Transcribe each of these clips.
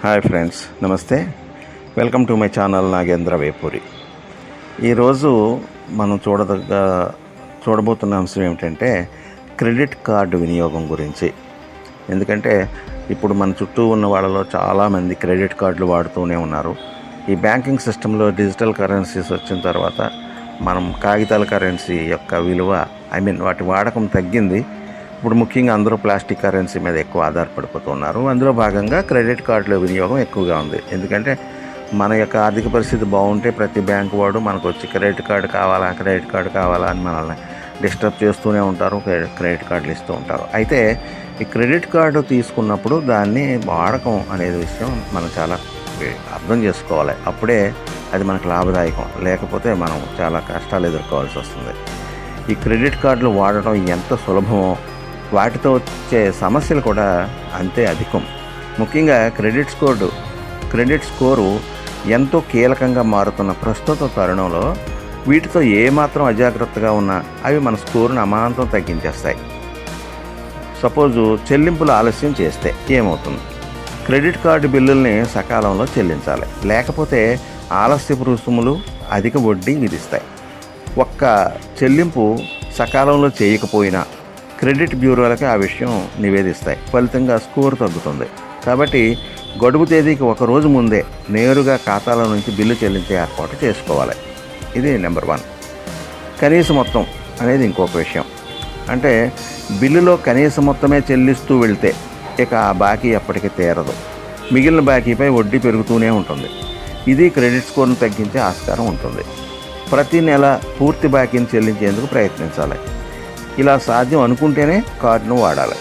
Hi friends నమస్తే. Welcome to my channel Nagendra Vepuri. ఈరోజు మనం చూడదగ్గ చూడబోతున్న అంశం ఏమిటంటే క్రెడిట్ కార్డు వినియోగం గురించి. ఎందుకంటే ఇప్పుడు మన చుట్టూ ఉన్న వాళ్ళలో చాలామంది క్రెడిట్ కార్డులు వాడుతూనే ఉన్నారు. ఈ బ్యాంకింగ్ సిస్టంలో డిజిటల్ కరెన్సీస్ వచ్చిన తర్వాత మనం కాగితాల కరెన్సీ యొక్క విలువ ఐ మీన్ వాటి వాడకం తగ్గింది. ఇప్పుడు ముఖ్యంగా అందరూ ప్లాస్టిక్ కరెన్సీ మీద ఎక్కువ ఆధారపడిపోతున్నారు. అందులో భాగంగా క్రెడిట్ కార్డుల వినియోగం ఎక్కువగా ఉంది. ఎందుకంటే మన యొక్క ఆర్థిక పరిస్థితి బాగుంటే ప్రతి బ్యాంకు వాడు మనకు వచ్చి క్రెడిట్ కార్డు కావాలా క్రెడిట్ కార్డు కావాలా అని మనల్ని డిస్టర్బ్ చేస్తూనే ఉంటారు క్రెడిట్ క్రెడిట్ కార్డులు ఇస్తూ ఉంటారు. అయితే ఈ క్రెడిట్ కార్డు తీసుకున్నప్పుడు దాన్ని వాడకం అనేది విషయం మనం చాలా అర్థం చేసుకోవాలి. అప్పుడే అది మనకు లాభదాయకం. లేకపోతే మనం చాలా కష్టాలు ఎదుర్కోవాల్సి వస్తుంది. ఈ క్రెడిట్ కార్డులు వాడటం ఎంత సులభమో వాటితో వచ్చే సమస్యలు కూడా అంతే అధికం. ముఖ్యంగా క్రెడిట్ స్కోర్ క్రెడిట్ స్కోరు ఎంతో కీలకంగా మారుతున్న ప్రస్తుత తరుణంలో వీటితో ఏమాత్రం అజాగ్రత్తగా ఉన్నా అవి మన స్కోరును అమాంతం తగ్గించేస్తాయి. సపోజు చెల్లింపులు ఆలస్యం చేస్తే ఏమవుతుంది? క్రెడిట్ కార్డు బిల్లుల్ని సకాలంలో చెల్లించాలి. లేకపోతే ఆలస్యపు రుసుములు అధిక వడ్డీ విధిస్తాయి. ఒక్క చెల్లింపు సకాలంలో చేయకపోయినా క్రెడిట్ బ్యూరోలకి ఆ విషయం నివేదిస్తాయి. ఫలితంగా స్కోర్ తగ్గుతుంది. కాబట్టి గడువు తేదీకి ఒక రోజు ముందే నేరుగా ఖాతాల నుంచి బిల్లు చెల్లించే ఏర్పాటు చేసుకోవాలి. ఇది నెంబర్ వన్. కనీస మొత్తం అనేది ఇంకొక విషయం. అంటే బిల్లులో కనీస మొత్తమే చెల్లిస్తూ వెళ్తే ఇక ఆ బాకీ ఎప్పటికీ తీరదు. మిగిలిన బాకీపై వడ్డీ పెరుగుతూనే ఉంటుంది. ఇది క్రెడిట్ స్కోర్ను తగ్గించే ఆస్కారం ఉంటుంది. ప్రతి నెల పూర్తి బాకీని చెల్లించేందుకు ప్రయత్నించాలి. ఇలా సాధ్యం అనుకుంటేనే కార్డును వాడాలి.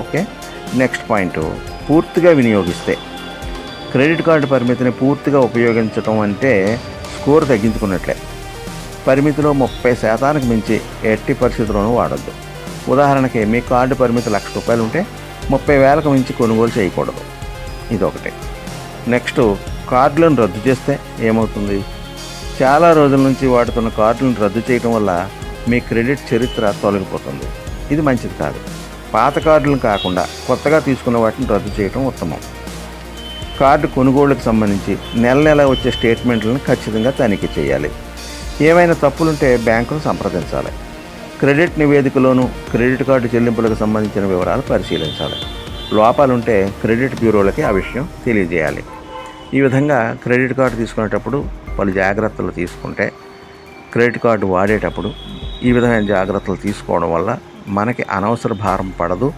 ఓకే? Next point. పూర్తిగా వినియోగిస్తే. క్రెడిట్ కార్డు పరిమితిని పూర్తిగా ఉపయోగించడం అంటే స్కోర్ తగ్గించుకున్నట్లే. పరిమితిలో ముప్పై శాతానికి మించి ఎట్టి పరిస్థితుల్లోనూ వాడద్దు. ఉదాహరణకి మీ కార్డు పరిమితి లక్ష రూపాయలు ఉంటే ముప్పై వేలకు మించి కొనుగోలు చేయకూడదు. ఇదొకటి. నెక్స్ట్ కార్డులను రద్దు చేస్తే ఏమవుతుంది? చాలా రోజుల నుంచి వాడుతున్న కార్డులను రద్దు చేయడం వల్ల మీ క్రెడిట్ చరిత్ర తొలగిపోతుంది. ఇది మంచిది కాదు. పాత కార్డులను కాకుండా కొత్తగా తీసుకున్న వాటిని రద్దు చేయడం ఉత్తమం. కార్డు కొనుగోళ్ళకు సంబంధించి నెల నెల వచ్చే స్టేట్మెంట్లను ఖచ్చితంగా తనిఖీ చేయాలి. ఏమైనా తప్పులుంటే బ్యాంకును సంప్రదించాలి. క్రెడిట్ నివేదికలోను క్రెడిట్ కార్డు చెల్లింపులకు సంబంధించిన వివరాలు పరిశీలించాలి. లోపాలుంటే క్రెడిట్ బ్యూరోలకి ఆ విషయం తెలియజేయాలి. ఈ విధంగా క్రెడిట్ కార్డు తీసుకునేటప్పుడు పలు జాగ్రత్తలు తీసుకుంటే క్రెడిట్ కార్డు వాడేటప్పుడు ఈ విధమైన జాగ్రత్తలు తీసుకోవడం వల్ల మనకి అనవసర భారం పడదు.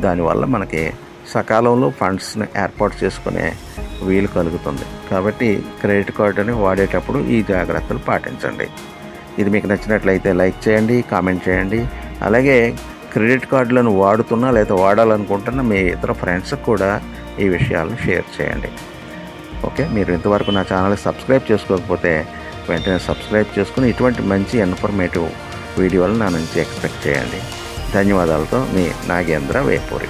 దానివల్ల మనకి సకాలంలో ఫండ్స్ని ఏర్పాటు చేసుకునే వీలు కలుగుతుంది. కాబట్టి క్రెడిట్ కార్డుని వాడేటప్పుడు ఈ జాగ్రత్తలు పాటించండి. ఇది మీకు నచ్చినట్లయితే లైక్ చేయండి కామెంట్ చేయండి. అలాగే క్రెడిట్ కార్డులను వాడుతున్నా లేదా వాడాలనుకుంటున్న మీ ఇతర ఫ్రెండ్స్కి కూడా ఈ విషయాలను షేర్ చేయండి. ఓకే? మీరు ఇంతవరకు నా ఛానల్ సబ్స్క్రైబ్ చేసుకోకపోతే వెంటనే సబ్స్క్రైబ్ చేసుకుని ఇటువంటి మంచి ఇన్ఫర్మేటివ్ వీడియోలు నా నుంచి ఎక్స్పెక్ట్ చేయండి. ధన్యవాదాలతో మీ నాగేంద్ర వేపూరి.